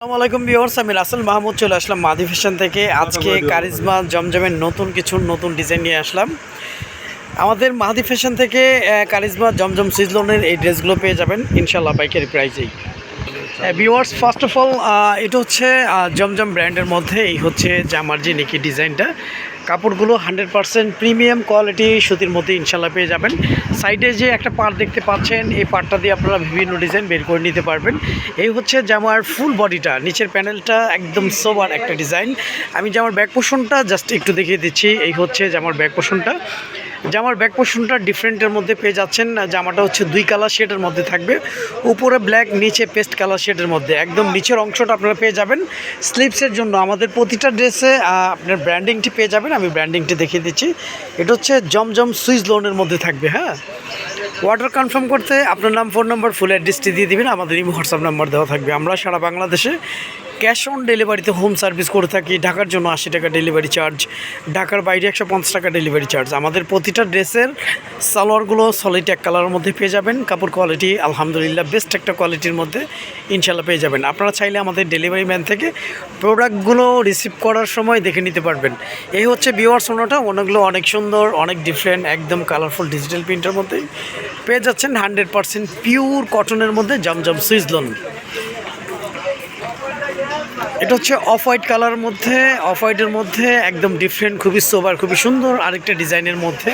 আসসালামু আলাইকুম বিওর্স আমি রাসেল মাহমুদ চলে আসলাম মাদি ফ্যাশন থেকে। আজকে কারিজমা জমজমের নতুন কিছু, নতুন ডিজাইন নিয়ে আসলাম। আমাদের মাহাদি ফ্যাশন থেকে কারিজমা জমজম সিজলনের এই ড্রেসগুলো পেয়ে যাবেন ইনশাল্লাহ পাইকারি প্রাইজেই বিওয়ার্স ফার্স্ট অফ অল এটা হচ্ছে জমজম ব্র্যান্ডের মধ্যে, এই হচ্ছে জামার যে নেকি ডিজাইনটা। কাপড়গুলো হান্ড্রেড পারসেন্ট প্রিমিয়াম কোয়ালিটি সুতির মধ্যে ইনশাল্লাহ পেয়ে যাবেন। সাইডে যে একটা পার দেখতে পাচ্ছেন, এই পার্টটা দিয়ে আপনারা বিভিন্ন ডিজাইন বের করে নিতে পারবেন। এই হচ্ছে জামার ফুল বডিটা, নিচের প্যানেলটা একদম সোবার একটা ডিজাইন। আমি জামার ব্যাক পোষণটা জাস্ট একটু দেখিয়ে দিচ্ছি, এই হচ্ছে জামার ব্যাক পোষণটা। জামার ব্যাক পোর্শনটা ডিফারেন্টের মধ্যে পেয়ে যাচ্ছেন। জামাটা হচ্ছে দুই কালার শেডের মধ্যে থাকবে। উপরে ব্ল্যাক নিচে পেস্ট কালার শেডের মধ্যে। একদম নিচের অংশটা আপনারা পেয়ে যাবেন। স্লিপসের জন্য আমাদের প্রতিটা ড্রেসে আপনার ব্র্যান্ডিংটি পেয়ে যাবেন। আমি ব্র্যান্ডিংটি দেখিয়ে দিচ্ছি। এটা হচ্ছে জমজম সুইচ লোনের মধ্যে থাকবে হ্যাঁ? অর্ডার কনফার্ম করতে আপনার নাম ফোন নাম্বার ফুল অ্যাড্রেসটি দিয়ে দিবেন। আমাদের এই হোয়াটসঅ্যাপ নাম্বার দেওয়া থাকবে। আমরা সারা বাংলাদেশে ক্যাশ অন ডেলিভারিতে হোম সার্ভিস করে থাকি। ঢাকার জন্য আশি টাকা ডেলিভারি চার্জ, ঢাকার বাইরে একশো পঞ্চাশ টাকা ডেলিভারি চার্জ। আমাদের প্রতিটা ড্রেসের সালোয়ারগুলো সলিড এক কালারের মধ্যে পেয়ে যাবেন। কাপড় কোয়ালিটি আলহামদুলিল্লাহ বেস্ট একটা কোয়ালিটির মধ্যে ইনশাল্লাহ পেয়ে যাবেন। আপনারা চাইলে আমাদের ডেলিভারি ম্যান থেকে প্রোডাক্টগুলো রিসিভ করার সময় দেখে নিতে পারবেন। এই হচ্ছে বিওয়ার সোনাটা অনেকগুলো অনেক সুন্দর, অনেক ডিফারেন্ট একদম কালারফুল ডিজিটাল প্রিন্টের মধ্যে। পেয়ে যাচ্ছেন হান্ড্রেড পারসেন্ট পিওর কটনের মধ্যে জমজম সুইজলন এটা হচ্ছে অফ হোয়াইট কালারের মধ্যে অফ হোয়াইটের মধ্যে একদম ডিফারেন্ট খুবই সোবার খুবই সুন্দর আরেকটা ডিজাইনের মধ্যে।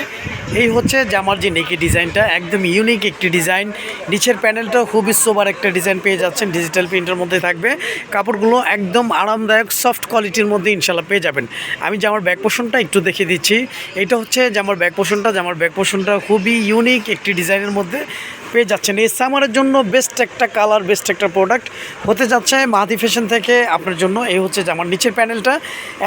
এই হচ্ছে জামার যে নেকি ডিজাইনটা, একদম ইউনিক একটি ডিজাইন। নিচের প্যানেলটাও খুবই সোবার একটা ডিজাইন পেয়ে যাচ্ছেন ডিজিটাল প্রিন্টের মধ্যে থাকবে। কাপড়গুলো একদম আরামদায়ক সফট কোয়ালিটির মধ্যে ইনশাল্লাহ পেয়ে যাবেন। আমি জামার ব্যাক পোষণটা একটু দেখিয়ে দিচ্ছি। এটা হচ্ছে জামার ব্যাক পোষণটা জামার ব্যাক পোষণটা খুবই ইউনিক একটি ডিজাইনের মধ্যে। পেয়ে যাচ্ছেন। এই সামারের জন্য বেস্ট একটা কালার বেস্ট একটা প্রোডাক্ট হতে যাচ্ছে মাহাদি ফ্যাশন থেকে আপনার জন্য। এই হচ্ছে জামার নিচের প্যানেলটা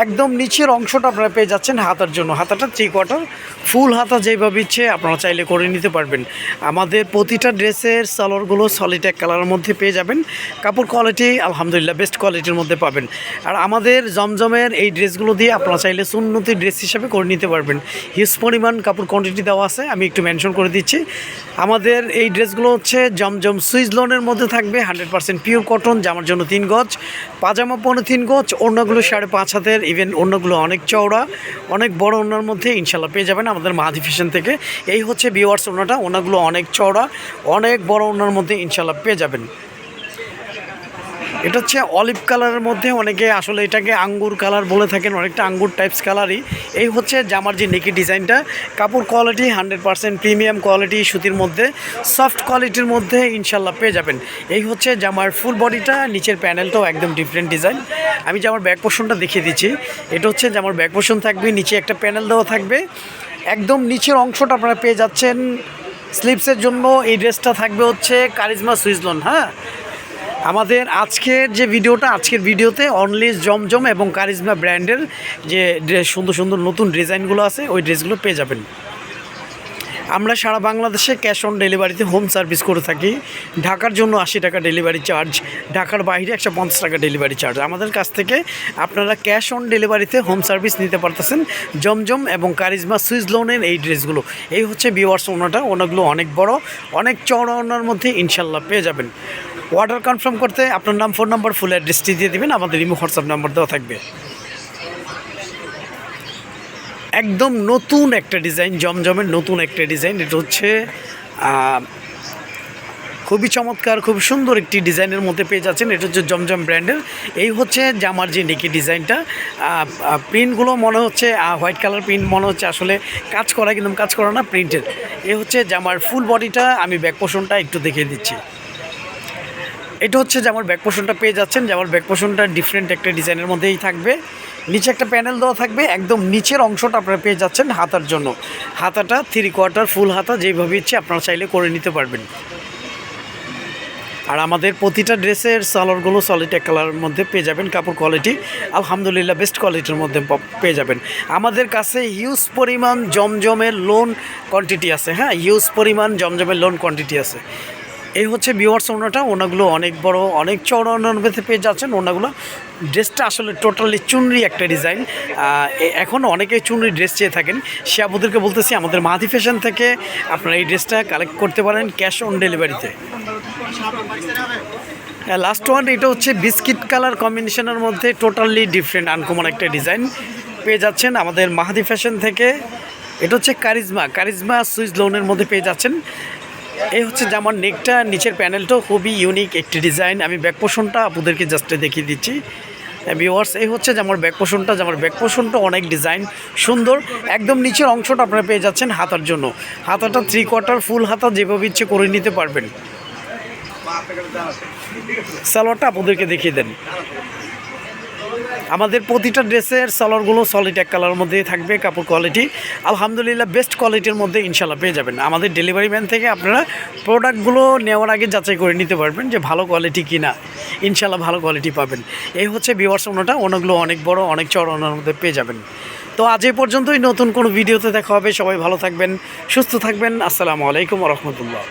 একদম নিচের অংশটা আপনারা পেয়ে যাচ্ছেন হাতার জন্য। হাতাটা থ্রি কোয়ার্টার ফুল হাতা যেভাবে ইচ্ছে আপনারা চাইলে করে নিতে পারবেন। আমাদের প্রতিটা ড্রেসের সালোয়ারগুলো সলিড এক কালারের মধ্যে পেয়ে যাবেন। কাপড় কোয়ালিটি আলহামদুলিল্লাহ বেস্ট কোয়ালিটির মধ্যে পাবেন। আর আমাদের জমজমের এই ড্রেসগুলো দিয়ে আপনারা চাইলে সুন্নতি ড্রেস হিসাবে করে নিতে পারবেন। হিউজ পরিমাণ কাপড় কোয়ান্টিটি দেওয়া আছে, আমি একটু মেনশন করে দিচ্ছি। আমাদের এই ড্রেসগুলো হচ্ছে জমজম সুইজ লোনের মধ্যে থাকবে হান্ড্রেড পার্সেন্ট পিওর কটন জামার জন্য তিন গজ, পাজামা পনেরো তিন গজ অন্যগুলো সাড়ে পাঁচ হাতের ইভেন অন্যগুলো অনেক চওড়া, অনেক বড় ওনার মধ্যে ইনশাল্লাহ পেয়ে যাবেন আমাদের মাহাদি ফ্যাশন থেকে। এই হচ্ছে বিওয়ার্স ওনাটা ওনাগুলো অনেক চওড়া, অনেক বড় ওনার মধ্যে ইনশাল্লাহ পেয়ে যাবেন। এটা হচ্ছে অলিভ কালারের মধ্যে অনেকে আসলে এটাকে আঙ্গুর কালার বলে থাকেন, অনেকটা আঙ্গুর টাইপস কালারই। এই হচ্ছে জামার যে নেকি ডিজাইনটা। কাপড় quality hundred percent premium quality সুতির মধ্যে সফট কোয়ালিটির মধ্যে ইনশাল্লাহ পেয়ে যাবেন। এই হচ্ছে জামার ফুল বডিটা নিচের প্যানেলটাও একদম ডিফারেন্ট ডিজাইন আমি জামার ব্যাক পোর্শনটা দেখিয়ে দিচ্ছি, এটা হচ্ছে জামার ব্যাক পোর্শন থাকবে, নিচে একটা প্যানেল দেওয়া থাকবে। একদম নিচের অংশটা আপনারা পেয়ে যাচ্ছেন। স্লিপসের জন্য এই ড্রেসটা থাকবে হচ্ছে কারিজমা সুইজলন হ্যাঁ? আমাদের আজকের যে ভিডিওটা, আজকের ভিডিওতে অনলি জমজম এবং কারিজমা ব্র্যান্ডের যে সুন্দর সুন্দর নতুন ডিজাইনগুলো আছে, ওই ড্রেসগুলো পেয়ে যাবেন। আমরা সারা বাংলাদেশে ক্যাশ অন ডেলিভারিতে হোম সার্ভিস করে থাকি। ঢাকার জন্য আশি টাকা ডেলিভারি চার্জ ঢাকার বাইরে একশো পঞ্চাশ টাকা ডেলিভারি চার্জ আমাদের কাছ থেকে আপনারা ক্যাশ অন ডেলিভারিতে হোম সার্ভিস নিতে পারতেছেন। জমজম এবং কারিজমা সুইচ লোনের এই ড্রেসগুলো। এই হচ্ছে বিওয়ার্স ওনাটা ওনাগুলো অনেক বড়, অনেক চড়া ওনার মধ্যে ইনশাল্লাহ পেয়ে যাবেন। অর্ডার কনফার্ম করতে আপনার নাম ফোন নাম্বার ফুল অ্যাড্রেসটি দিয়ে দেবেন। আমাদের ইমো হোয়াটসঅ্যাপ নাম্বার দেওয়া থাকবে। একদম নতুন একটা ডিজাইন, জমজমের নতুন একটা ডিজাইন। এটা হচ্ছে খুবই চমৎকার, খুব সুন্দর একটি ডিজাইনের মধ্যে পেয়ে যাচ্ছেন। এটা হচ্ছে জমজম ব্র্যান্ডের। এই হচ্ছে জামার যে নেকি ডিজাইনটা প্রিন্টগুলো মনে হচ্ছে হোয়াইট কালার প্রিন্ট মনে হচ্ছে, আসলে কাজ করা কিন্তু কাজ করা না, প্রিন্টের। এ হচ্ছে জামার ফুল বডিটা, আমি ব্যাক পোষণটা একটু দেখিয়ে দিচ্ছি। এটা হচ্ছে যে আমার ব্যাক পোষণটা পেয়ে যাচ্ছেন, যে আমার ব্যাক পোষণটা ডিফারেন্ট একটা ডিজাইনের মধ্যেই থাকবে। নিচে একটা প্যানেল দেওয়া থাকবে, একদম নিচের অংশটা আপনারা পেয়ে যাচ্ছেন হাতার জন্য। হাতাটা থ্রি কোয়ার্টার ফুল হাতা যেইভাবে ইচ্ছে আপনারা চাইলে করে নিতে পারবেন। আর আমাদের প্রতিটা ড্রেসের সালোয়ারগুলো সলিড এক কালারের মধ্যে পেয়ে যাবেন, কাপড় কোয়ালিটি আলহামদুলিল্লাহ বেস্ট কোয়ালিটির মধ্যে পেয়ে যাবেন। আমাদের কাছে হিউজ পরিমাণ জমজমের লোন কোয়ান্টিটি আছে হ্যাঁ? হিউজ পরিমাণ জমজমের লোন কোয়ান্টিটি আছে। এই হচ্ছে বিওয়ার্স ওনাটা, ওনাগুলো অনেক বড়, অনেক চড়া ওনার মধ্যে পেয়ে যাচ্ছেন ওনাগুলো ড্রেসটা আসলে টোটালি চুনরি একটা ডিজাইন এখন অনেকেই চুনরি ড্রেস চেয়ে থাকেন। সে আপনাদেরকে বলতেছি, আমাদের মাহাদি ফ্যাশন থেকে আপনারা এই ড্রেসটা কালেক্ট করতে পারেন ক্যাশ অন ডেলিভারিতে লাস্ট ওয়ান এটা হচ্ছে বিস্কিট কালার কম্বিনেশনের মধ্যে টোটালি ডিফারেন্ট আনকমন একটা ডিজাইন পেয়ে যাচ্ছেন আমাদের মাহাদি ফ্যাশন থেকে, এটা হচ্ছে কারিজমা কারিজমা সুইচ লোনের মধ্যে পেয়ে যাচ্ছেন এই হচ্ছে জামার নেকটা নিচের প্যানেলটাও খুবই ইউনিক একটি ডিজাইন আমি ব্যাক পোষণটা আপনাদেরকে জাস্ট দেখিয়ে দিচ্ছি। ভিওয়ার্স এই হচ্ছে জামার ব্যাক পোষণটা জামার ব্যাক পোষণটা অনেক ডিজাইন সুন্দর। একদম নিচের অংশটা আপনারা পেয়ে যাচ্ছেন হাতার জন্য। হাতাটা থ্রি কোয়ার্টার ফুল হাতা যেভাবে ইচ্ছে করে নিতে পারবেন। সালোয়ারটা আপনাদেরকে দেখিয়ে দেন। আমাদের প্রতিটা ড্রেসের সালোয়ারগুলো সলিড এক কালার মধ্যেই থাকবে, কাপড় কোয়ালিটি আলহামদুলিল্লাহ বেস্ট কোয়ালিটির মধ্যে ইনশাল্লাহ পেয়ে যাবেন। আমাদের ডেলিভারি ম্যান থেকে আপনারা প্রোডাক্টগুলো নেওয়ার আগে যাচাই করে নিতে পারবেন যে ভালো কোয়ালিটি কি না ইনশাল্লাহ ভালো কোয়ালিটি পাবেন। এই হচ্ছে বিওয়ার্স ওনাটা ওনাগুলো অনেক বড়, অনেক চড় ওনার মধ্যে পেয়ে যাবেন। তো আজ এই পর্যন্তই, নতুন কোনো ভিডিওতে দেখা হবে। সবাই ভালো থাকবেন, সুস্থ থাকবেন। আসসালামু আলাইকুম রহমতুল্লাহ।